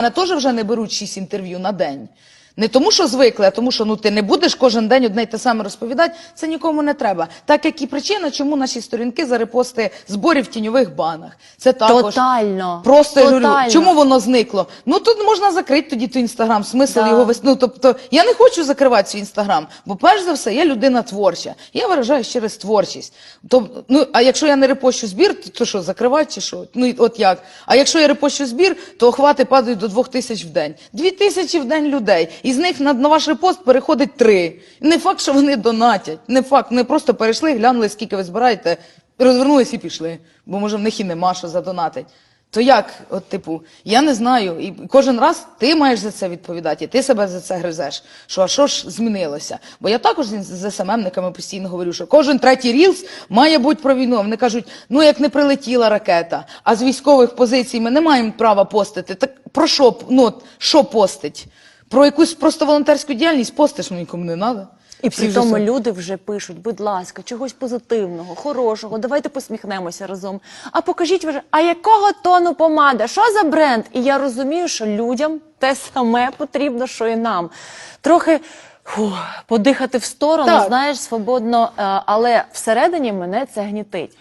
Мене теж вже не беруть 6 інтерв'ю на день. Не тому, що звикли, а тому, що ну ти не будеш кожен день одне й те саме розповідати, це нікому не треба. Так як і причина, чому наші сторінки за репости зборів в тіньових банах. Це також Тотально. просто я говорю, чому воно зникло? Ну тут можна закрити тоді той інстаграм. Смисл Да. його вести. Ну тобто я не хочу закривати свій інстаграм, бо перш за все я людина творча. Я виражаю через творчість. Тобто, ну а якщо я не репощу збір, то, то що закривати чи що? Ну от як? А якщо я репощу збір, то охвати падають до двох тисяч в день. Дві тисячі в день людей. Із них на, на ваш репост переходить три. Не факт, що вони донатять. Не факт. Вони просто перейшли, глянули, скільки ви збираєте, розвернулись і пішли. Бо може в них і нема що задонатить. То як, от типу, я не знаю, і кожен раз ти маєш за це відповідати, і ти себе за це гризеш. Що а що ж змінилося? Бо я також з з СММниками постійно говорю, що кожен третій рілс має бути про війну. Вони кажуть, ну як не прилетіла ракета, а з військових позицій ми не маємо права постити. Так про що ну, що постить? Про якусь просто волонтерську діяльність постиш, ну нікому не треба. І при тому люди вже пишуть, будь ласка, чогось позитивного, хорошого, давайте посміхнемося разом. А покажіть вже, а якого тону помада? Що за бренд? І я розумію, що людям те саме потрібно, що і нам. Трохи фу, подихати в сторону, Так. знаєш, свободно, е, але всередині мене це гнітить.